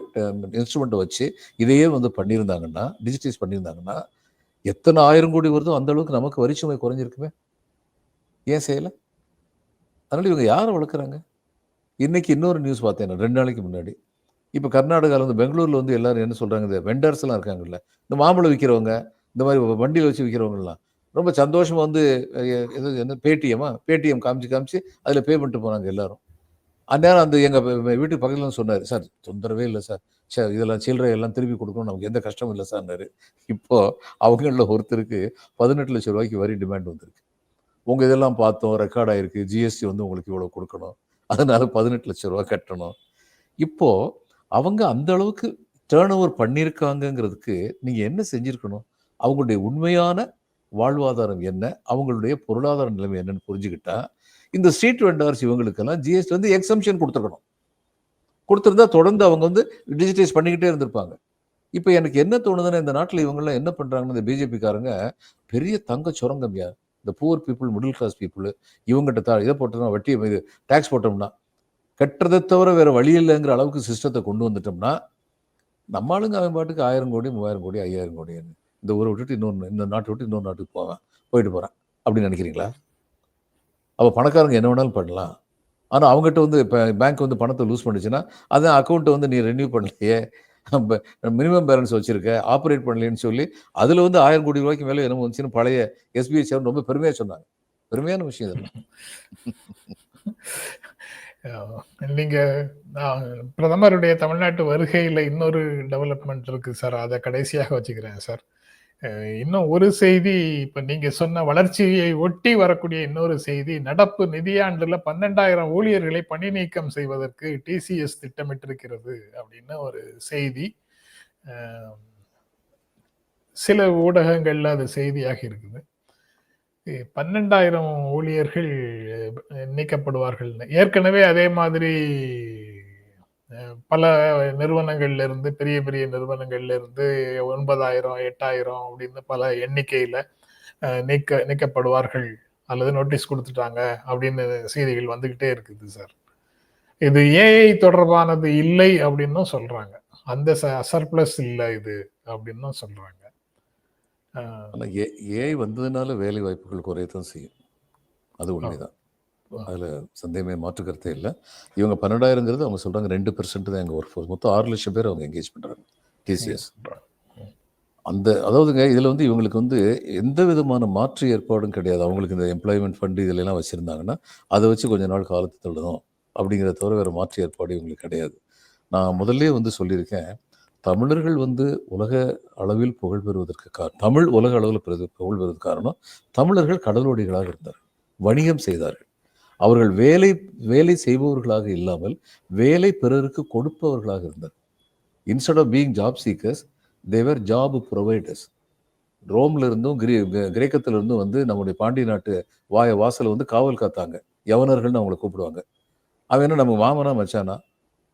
இன்ஸ்ட்ருமெண்ட்டை வச்சு இதையே வந்து பண்ணியிருந்தாங்கன்னா டிஜிட்டைஸ் பண்ணியிருந்தாங்கன்னா எத்தனை ஆயிரம் கோடி வருதோ அந்த அளவுக்கு நமக்கு வரிச்சுமை குறைஞ்சிருக்குமே. ஏன் செய்யலை? அதனால் இவங்க யாரை வளர்க்குறாங்க? இன்றைக்கி இன்னொரு நியூஸ் பார்த்தேன் நான் ரெண்டு நாளைக்கு முன்னாடி. இப்போ கர்நாடகாவில் வந்து பெங்களூரில் வந்து எல்லோரும் என்ன சொல்கிறாங்க இந்த வெண்டர்ஸ்லாம் இருக்காங்கல்ல இந்த மாம்பழம் விற்கிறவங்க இந்த மாதிரி வண்டியில் வச்சு விற்கிறவங்கலாம் ரொம்ப சந்தோஷமாக வந்து எது என்ன பேடிஎம்மா பேடிஎம் காமிச்சு காமிச்சு அதில் பே பண்ணிட்டு போனாங்க எல்லாரும். அந்நேரம் அந்த எங்கள் வீட்டுக்கு பக்கத்தில் சொன்னார் சார் தொந்தரவே இல்லை சார். சார் இதெல்லாம் சில்லறை எல்லாம் திருப்பி கொடுக்கணும் நமக்கு எந்த கஷ்டமும் இல்லை சார்னாரு இப்போது அவங்கள ஒருத்தருக்கு பதினெட்டு லட்சம் ரூபாய்க்கு வரி டிமாண்ட் வந்திருக்கு. உங்கள் இதெல்லாம் பார்த்தோம் ரெக்கார்ட் ஆகிருக்கு ஜிஎஸ்டி வந்து உங்களுக்கு இவ்வளோ கொடுக்கணும். அதனால் பதினெட்டு லட்சம் ரூபாய் கட்டணும். இப்போது அவங்க அந்த அளவுக்கு டேர்ன் ஓவர் பண்ணியிருக்காங்கங்கிறதுக்கு நீங்கள் என்ன செஞ்சுருக்கணும்? அவங்களுடைய உண்மையான வாழ்வாதாரம் என்ன? அவங்களுடைய பொருளாதார நிலைமை என்னன்னு புரிஞ்சுக்கிட்டா இந்த ஸ்ட்ரீட் வெண்டார்ஸ் இவங்களுக்கெல்லாம் ஜிஎஸ்டி வந்து எக்ஸம்ஷன் கொடுத்துருக்கணும். கொடுத்துருந்தா தொடர்ந்து அவங்க வந்து டிஜிட்டைஸ் பண்ணிக்கிட்டே இருந்திருப்பாங்க. இப்போ எனக்கு என்ன தோணுதுன்னா இந்த நாட்டில் இவங்கெல்லாம் என்ன பண்ணுறாங்கன்னு இந்த பிஜேபிக்காரங்க பெரிய தங்க சுரங்கம் யார் இந்த poor people middle class people இவங்ககிட்ட தா இதை போட்டோம்னா வட்டி இது டேக்ஸ் போட்டோம்னா கட்டுறதை தவிர வேறு வழி இல்லைங்கிற அளவுக்கு சிஸ்டத்தை கொண்டு வந்துட்டோம்னா நம்ம ஆளுங்க அவன் பாட்டுக்கு ஆயிரம் கோடி மூவாயிரம் கோடி ஐயாயிரம் கோடி இந்த ஊரை விட்டுட்டு இன்னொன்று இந்த நாட்டை விட்டு இன்னொரு நாட்டுக்கு போவேன் போயிட்டு போகிறேன் அப்படின்னு நினைக்கிறீங்களா? அப்போ பணக்காரங்க என்ன வேணாலும் பண்ணலாம். ஆனால் அவங்ககிட்ட வந்து இப்போ பேங்க் வந்து பணத்தை லூஸ் பண்ணுச்சுன்னா அதான் அக்கௌண்ட்டை வந்து நீ ரெனியூ பண்ணலையே. மினிமம் பேலன்ஸ் வச்சுருக்க ஆப்ரேட் பண்ணலன்னு சொல்லி அதில் வந்து ஆயிரம் கோடி ரூபாய்க்கு மேலே என்ன வந்துச்சுன்னு பழைய எஸ்பிஐ சேர்ந்து ரொம்ப பெருமையாக சொன்னாங்க. பெருமையான விஷயம் இதெல்லாம் நீங்க நான் பிரதமருடைய தமிழ்நாட்டு வருகையில் இன்னொரு டெவலப்மெண்ட் இருக்கு சார் அதை கடைசியாக வச்சுக்கிறேன் சார் இன்னும் ஒரு செய்தி இப்ப நீங்க சொன்ன வளர்ச்சியை ஒட்டி வரக்கூடிய இன்னொரு செய்தி நடப்பு நிதியாண்டுல பன்னெண்டாயிரம் ஊழியர்களை பணி நீக்கம் செய்வதற்கு டிசிஎஸ் திட்டமிட்டிருக்கிறது அப்படின்னு ஒரு செய்தி. சில ஊடகங்கள்ல அது செய்தியாக இருக்குது. பன்னெண்டாயிரம் ஊழியர்கள் நீக்கப்படுவார்கள் ஏற்கனவே அதே மாதிரி பல நிறுவனங்கள்ல இருந்து பெரிய பெரிய நிறுவனங்கள்ல இருந்து ஒன்பதாயிரம் எட்டாயிரம் அப்படின்னு பல எண்ணிக்கையில நீக்க நீக்கப்படுவார்கள் அல்லது நோட்டீஸ் கொடுத்துட்டாங்க அப்படின்னு செய்திகள் வந்துகிட்டே இருக்குது சார் இது ஏஐ தொடர்பானது இல்லை அப்படின்னும் சொல்றாங்க. அந்த சர்ப்ளஸ் இல்லை இது அப்படின்னும் சொல்றாங்க. ஆனால் ஏ ஏஐ வந்ததுனால வேலை வாய்ப்புகள் குறையத்தான் செய்யும். அது உண்மைதான். அதில் சந்தேகமே மாற்று கருத்தே இல்லை. இவங்க பன்னெண்டாயிரங்கிறது அவங்க சொல்கிறாங்க ரெண்டு பெர்சென்ட் தான் எங்கள் ஒர்க் ஃபோர்ஸ் மொத்தம் ஆறு லட்சம் பேர் அவங்க எங்கேஜ் பண்ணுறாங்க டிசிஎஸ் அந்த அதாவதுங்க இதில் வந்து இவங்களுக்கு வந்து எந்த விதமான மாற்று ஏற்பாடும் கிடையாது. அவங்களுக்கு இந்த எம்ப்ளாய்மெண்ட் ஃபண்டு இதிலெல்லாம் வச்சுருந்தாங்கன்னா அதை வச்சு கொஞ்ச நாள் காலத்தை தள்ளணும் அப்படிங்கிறத தவிர வேறு மாற்று ஏற்பாடு இவங்களுக்கு கிடையாது. நான் முதல்ல வந்து சொல்லியிருக்கேன் தமிழர்கள் வந்து உலக அளவில் புகழ் பெறுவதற்கு காரணம் தமிழ் உலக அளவில் புகழ் பெறுவதற்கு காரணம் தமிழர்கள் கடலோடிகளாக இருந்தார் வணிகம் செய்தார்கள். அவர்கள் வேலை வேலை செய்பவர்களாக இல்லாமல் வேலை பிறருக்கு கொடுப்பவர்களாக இருந்தார் instead of being job seekers they were job providers ரோம்ல இருந்தும் கிரே கிரே- கிரேக்கத்துல இருந்தும் வந்து நம்முடைய பாண்டிய நாட்டு வாய வாசலை வந்து காவல் காத்தாங்க. யவனர்கள்னு அவங்களை கூப்பிடுவாங்க. அவன் என்ன நம்ம மாமனா மச்சானா?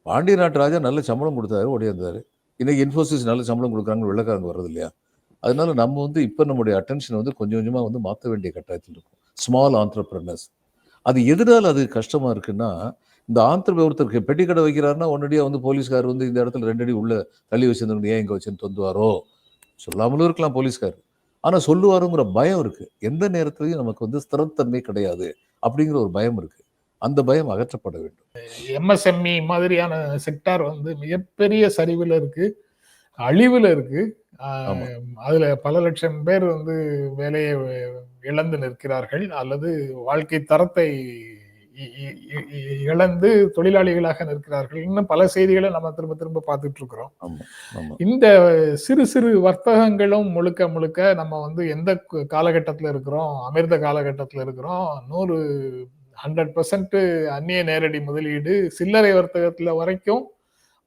பாண்டிய நாட்டு ராஜா நல்ல சம்பளம் கொடுத்தாரு ஓடியாந்தாரு. இன்னைக்கு இன்ஃபோசிஸ் நல்ல சம்பளம் கொடுக்குறாங்க வெள்ளக்காரங்க வர்றது இல்லையா? அதனால நம்ம வந்து இப்போ நம்முடைய அட்டென்ஷன் வந்து கொஞ்சம் கொஞ்சமாக வந்து மாற்ற வேண்டிய கட்டாயத்தில் இருக்கும் ஸ்மால் ஆண்டர்பிரனர்ஸ் அது எதனால அது கஷ்டமா இருக்குன்னா இந்த ஆந்திர ஒருத்தருக்கு பெட்டி கடை வைக்கிறாருன்னா உடனடியா வந்து போலீஸ்கார் வந்து இந்த இடத்துல ரெண்டு அடி உள்ள தள்ளி வச்சிருந்தவங்க ஏன் இங்க வச்சுன்னு தொந்துவாரோ? சொல்லாமலும் இருக்கலாம் போலீஸ்கார். ஆனா சொல்லுவாருங்கிற பயம் இருக்கு. எந்த நேரத்திலையும் நமக்கு வந்து ஸ்திரத்தன்மை கிடையாது அப்படிங்கிற ஒரு பயம் இருக்கு. அந்த பயம் அகற்றப்பட வேண்டும். எம்எஸ்எம்இ மாதிரியான செக்டார் வந்து மிகப்பெரிய சரிவுல இருக்கு அழிவுல இருக்கு. அதுல பல லட்சம் பேர் வந்து வேலையை இழந்து நிற்கிறார்கள் அல்லது வாழ்க்கை தரத்தை இழந்து தொழிலாளிகளாக நிற்கிறார்கள். இன்னும் பல செய்திகளை நம்ம திரும்ப திரும்ப பார்த்துட்டு இருக்கிறோம். இந்த சிறு சிறு வர்த்தகங்களும் முழுக்க முழுக்க நம்ம வந்து எந்த காலகட்டத்துல இருக்கிறோம்? அமிர்த காலகட்டத்துல இருக்கிறோம். நூறு ஹண்ட்ரட் பர்சன்ட் அந்நிய நேரடி முதலீடு சில்லறை வர்த்தகத்துல வரைக்கும்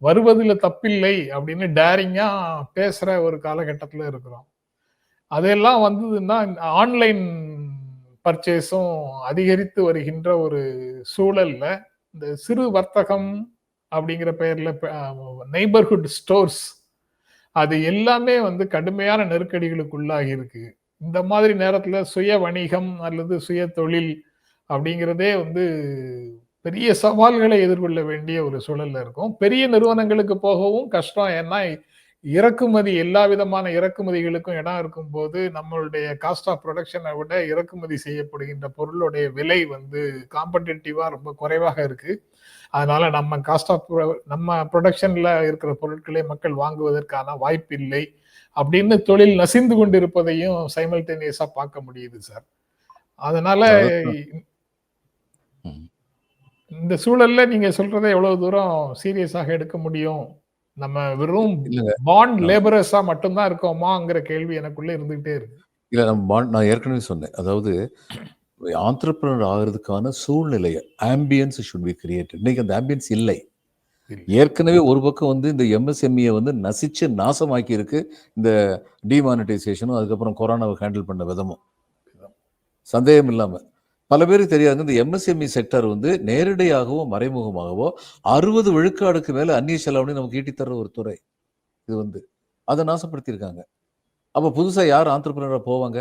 வருவதுல தப்பில்லை அப்படின்னு டேரிங்கா பேசுற ஒரு காலகட்டத்துல இருக்கிறோம். அதெல்லாம் வந்ததுன்னா ஆன்லைன் பர்ச்சேஸும் அதிகரித்து வருகின்ற ஒரு சூழல்ல இந்த சிறு வர்த்தகம் அப்படிங்கிற பெயர்ல நெய்பர்ஹுட் ஸ்டோர்ஸ் அது எல்லாமே வந்து கடுமையான நெருக்கடிகளுக்குள்ளாகி இருக்கு இந்த மாதிரி நேரத்துல சுய வணிகம் அல்லது சுய தொழில் அப்படிங்கிறதே வந்து பெரிய சவால்களை எதிர்கொள்ள வேண்டிய ஒரு சூழல்ல இருக்கும். பெரிய நிறுவனங்களுக்கு போகவும் கஷ்டம். ஏன்னா, இறக்குமதி எல்லா விதமான இறக்குமதிகளுக்கும் இடம் இருக்கும்போது, நம்மளுடைய காஸ்ட் ஆஃப் புரொடக்ஷன விட இறக்குமதி செய்யப்படுகின்ற பொருளுடைய விலை வந்து காம்படிட்டிவா ரொம்ப குறைவாக இருக்கு. அதனால நம்ம காஸ்ட் ஆஃப் நம்ம புரொடக்ஷன்ல இருக்கிற பொருட்களை மக்கள் வாங்குவதற்கான வாய்ப்பில்லை. அப்படின்னு தொழில் நசிந்து கொண்டிருப்பதையும் சைமல்டேனியஸா பார்க்க முடியுது சார். அதனால. இந்த சூழல்ல நீங்க சொல்றத எவ்வளவு தூரம் சீரியஸாக எடுக்க முடியும்? நம்ம வெறும். பாண்ட். லேபரர்ஸா மட்டும் தான் இருக்கோமாங்கிற கேள்வி எனக்குள்ள இருந்துகிட்டே இருக்கு. இல்ல நம்ம பாண்ட் நான் ஏற்கனவே சொன்னேன். அதாவது ஆன்ட்ரப்ரனர் ஆகுறதுக்கான சூழ்நிலைய ஆம்பியன்ஸ் ஷுட் பி கிரியேட்டட். இன்னைக்கு அந்த ஆம்பியன்ஸ் இல்லை. ஏற்கனவே ஒரு பக்கம் வந்து இந்த எம்எஸ்எம்இய வந்து நசிச்சு நாசமாக்கி இருக்கு. இந்த டிமானிட்டைசேஷனும், அதுக்கப்புறம் கொரோனாவ ஹேண்டில் பண்ண விதமும். சந்தேகம் இல்லாம. பல பேருக்கு தெரியாதுங்க. இந்த எம்எஸ்எம்இ செக்டார் வந்து நேரடியாகவோ, மறைமுகமாகவோ 60 விழுக்காடுக்கு மேல அந்நிய செலாவணி நமக்கு ஈட்டித் தர்ற ஒரு துறை. இது வந்து. அத நாசப்படுத்தியிருக்காங்க. அப்ப புதுசா யார் ஆன்ட்ரப்ரனரா போவாங்க?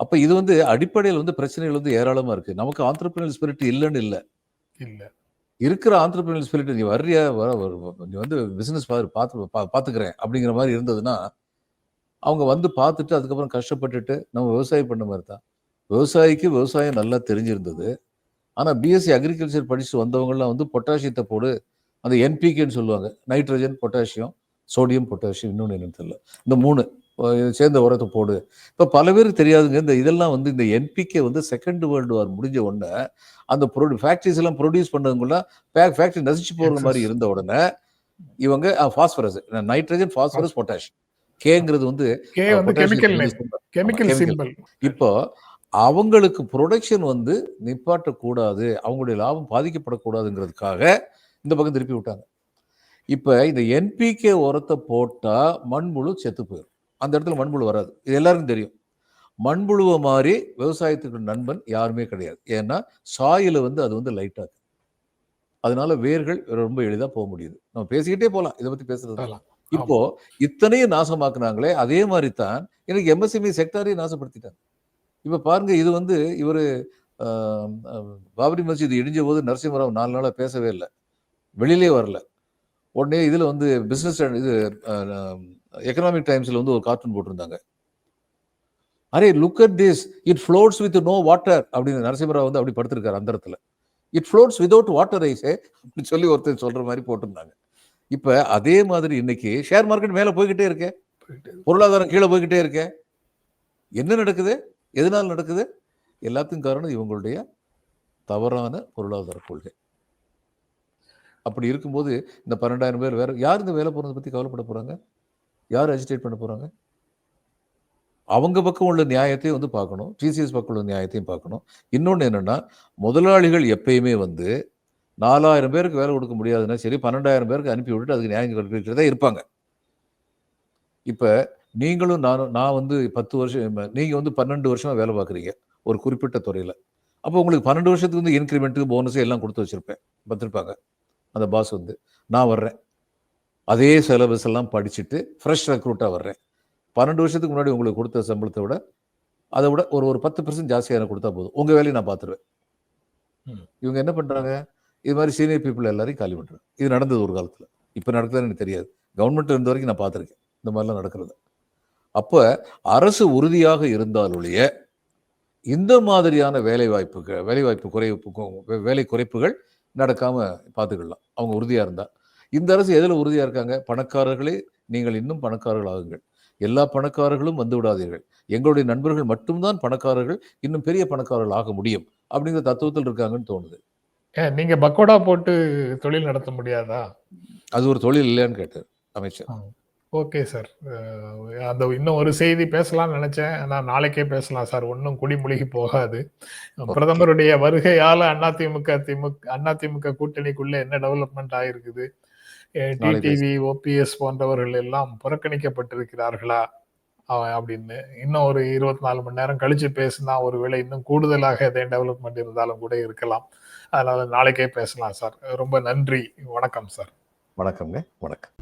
அப்ப இது வந்து அடிப்படையில வந்து பிரச்சனைகள் வந்து ஏராளமா இருக்கு. நமக்கு ஆன்ட்ரப்ரனியல் ஸ்பிரிட் இல்லன்னு இல்ல. இல்ல. இருக்கிற ஆன்ட்ரப்ரனியல் ஸ்பிரிட் நீ வர்றியா? வர நீ வந்து பிசினஸ் பாரு பாத்து பா பாத்துக்கிறேன் அப்படிங்கிற மாரி இருந்ததுன்னா, அவங்க வந்து பாத்துட்டு அதுக்கப்புறம் கஷ்டப்பட்டுட்டு நம்ம விவசாயம் பண்ண மாரி தான். விவசாயிக்கு விவசாயம் நல்லா தெரிஞ்சிருந்தது. ஆனா பிஎஸ்சி அக்ரிகல்ச்சர் படிச்சுட்டு வந்தவங்கலாம் வந்து பொட்டாசியத்த போடு, அந்த என்பிகேன்னு சொல்லுவாங்க. நைட்ரஜன், பொட்டாசியம், சோடியம், பொட்டாசியம் இன்னொன்னு என்னன்னு தெரியல. இந்த 3 அ சேர்ந்த உரத்த போடு. இப்ப பல பேருக்கு தெரியாதுங்க. இந்த இதெல்லாம் வந்து இந்த என்பிகே வந்து செகண்ட் வேர்ல்டு வார் முடிஞ்ச உடனே, அந்த ப்ரொ ஃபேக்டரிஸ் எல்லாம் புரொடியூஸ் பண்ணவங்கலாம் ஃபே ஃபேக்டரி நசிச்சு போற மாரி எக்ஸஸ். இருந்த உடனே, இவங்க அ பாஸ்பரஸ் நைட்ரஜன், பாஸ்பரஸ், பொட்டாஷ். கேங்கிறது வந்து. இப்போ அவங்களுக்கு புரொடக்ஷன் வந்து நிப்பாட்டக்கூடாது. அவங்களுடைய லாபம் பாதிக்கப்படக்கூடாதுங்கிறதுக்காக இந்த பக்கம் திருப்பி விட்டாங்க. இப்ப இந்த என்பிகே உரத்த போட்டா மண்புழு செத்து போயிரும். அந்த இடத்துல மண்புழு வராது. இது எல்லாருக்கும் தெரியும். மண்புழுவ மாரி விவசாயத்துக்கு நண்பன் யாருமே கிடையாது. ஏன்னா, சாயில வந்து அது வந்து லைட்டா இருக்கு. அதனால வேர்கள் ரொம்ப எளிதா போ முடியுது. நம்ம பேசிக்கிட்டே போலாம். இத பத்தி பேசுறது. போலாம். இப்போ. இத்தனையும் நாசமாக்குனாங்களே, அதே மாரி தான் இன்னைக்கு எம்எஸ்எம்இ செக்டாரையும் நாசப்படுத்திட்டாங்க. இப்ப பாருங்க இது வந்து இவரு பாபரி மஸ்ஜித் இடிஞ்சபோது நரசிம்மராவ் 4 நாளா பேசவே இல்ல. வெளியிலயே வரல. உடனே இதுல வந்து பிசினஸ் இது எக்கனாமிக் டைம்ஸ்ல வந்து ஒரு கார்ட்டூன் போட்டிருந்தாங்க. Array look at this. It floats with no water அப்படின்னு நரசிம்மராவ் வந்து அப்படி படுத்திருக்காரு அந்தரத்துல. It floats without water I say அப்படின்னு சொல்லி ஒருத்தர் சொல்ற மாரி போட்டிருந்தாங்க. இப்ப அதே மாதிரி இன்னைக்கு ஷேர் மார்க்கெட் மேல போய்க்கிட்டே இருக்கே. போயிட்டு இருக்கு. பொருளாதாரம் கீழ போய்க்கிட்டே இருக்கே. என்ன நடக்குது? எதனால் நடக்குது? எல்லாத்துக்கும் காரணம் இவங்களுடைய தவறான பொருளாதார கொள்கை. அப்படி இருக்கும்போது இந்த 12,000 பேர் வேறு யார் இந்த வேலை போகிறத பற்றி கவலைப்பட போகிறாங்க யார் அஜிடேட் பண்ண போகிறாங்க அவங்க பக்கம் உள்ள நியாயத்தையும் வந்து பார்க்கணும். டிசிஎஸ் பக்கம் உள்ள நியாயத்தையும் பார்க்கணும். இன்னொன்று என்னென்னா முதலாளிகள் எப்பயுமே வந்து 4000 பேருக்கு வேலை கொடுக்க முடியாதுன்னா சரி 12,000 பேருக்கு அனுப்பி விட்டுட்டு அதுக்கு நியாயம் கற்பிக்கிறதா இருப்பாங்க. இப்போ நீங்களும் நானும் நான் வந்து 10 வருஷம் நீங்க வந்து 12 வருஷமா வேலை பார்க்குறீங்க. ஒரு குறிப்பிட்ட துறையில. அப்போ உங்களுக்கு 12 வருஷத்துக்கு வந்து இன்கிரிமென்ட், போனஸ் எல்லாம் கொடுத்து வச்சிருப்பேன். வச்சிருப்பாங்க. அந்த பாஸ் வந்து. நான் வர்றேன். அதே சிலபஸ் எல்லாம் படிச்சுட்டு ஃப்ரெஷ் ரெக்ரூட்டா வர்றேன். 12 வருஷத்துக்கு முன்னாடி உங்களுக்கு கொடுத்த சம்பளத்த விட, அத விட ஒரு ஒரு 10% ஜாஸ்தியா எனக்கு கொடுத்தா போதும். உங்க வேலைய நான் பார்த்துருவேன். இவங்க என்ன பண்றாங்க? இது மாரி சீனியர் பீப்பிள் எல்லாரையும் காலி பண்றாங்க. இது நடந்தது ஒரு காலத்துல. இப்ப நடக்குதான்னு எனக்கு தெரியாது. கவர்ன்மெண்ட்ல இருந்த வரைக்கும் நான் பார்த்துருக்கேன். இந்த மாரிலாம் நடக்கிறத. அப்ப அரசு உறுதியாக இருந்தால் ஒழிய, இந்த மாதிரியான வேலை வாய்ப்புகள் வேலைவாய்ப்பு குறைப்பு வேலை குறைப்புகள் நடக்காம பார்த்துக்கலாம். அவங்க உறுதியா இருந்தா. இந்த அரசு எதுல உறுதியா இருக்காங்க? பணக்காரர்களே நீங்கள் இன்னும் பணக்காரர்கள் ஆகுங்கள். எல்லா பணக்காரர்களும் வந்து விடாதீர்கள். எங்களுடைய நண்பர்கள் மட்டும் தான் பணக்காரர்கள். இன்னும் பெரிய பணக்காரர்கள் ஆக முடியும். அப்படிங்கிற தத்துவத்தில் இருக்காங்கன்னு தோணுது. நீங்க பக்கோடா போட்டு தொழில் நடத்த முடியாதா? அது ஒரு தொழில் இல்லையான்னு கேட்டார் அமைச்சர். Okay sir. அந்த இன்னும் ஒரு செய்தி பேசலாம்னு நெனச்சேன். ஆனா நாளைக்கே பேசலாம் சார். ஒண்ணும் குடிமுழுகி போகாது. பிரதமருடைய வருகையால அதிமுக, திமுக அதிமுக கூட்டணிக்குள்ள என்ன டெவலப்மெண்ட் ஆயிருக்குது? டிடிவி. ஓபிஎஸ் போன்றவர்கள் எல்லாம் புறக்கணிக்கப்பட்டிருக்கிறார்களா? அப்படின்னு. இன்னும் ஒரு 24 மணி நேரம் கழிச்சு பேசினா, ஒருவேளை இன்னும் கூடுதலாக எதையும் டெவலப்மெண்ட் இருந்தாலும் கூட இருக்கலாம். அதனால நாளைக்கே பேசலாம் சார். ரொம்ப நன்றி. வணக்கம் சார். வணக்கம்ங்க. வணக்கம்.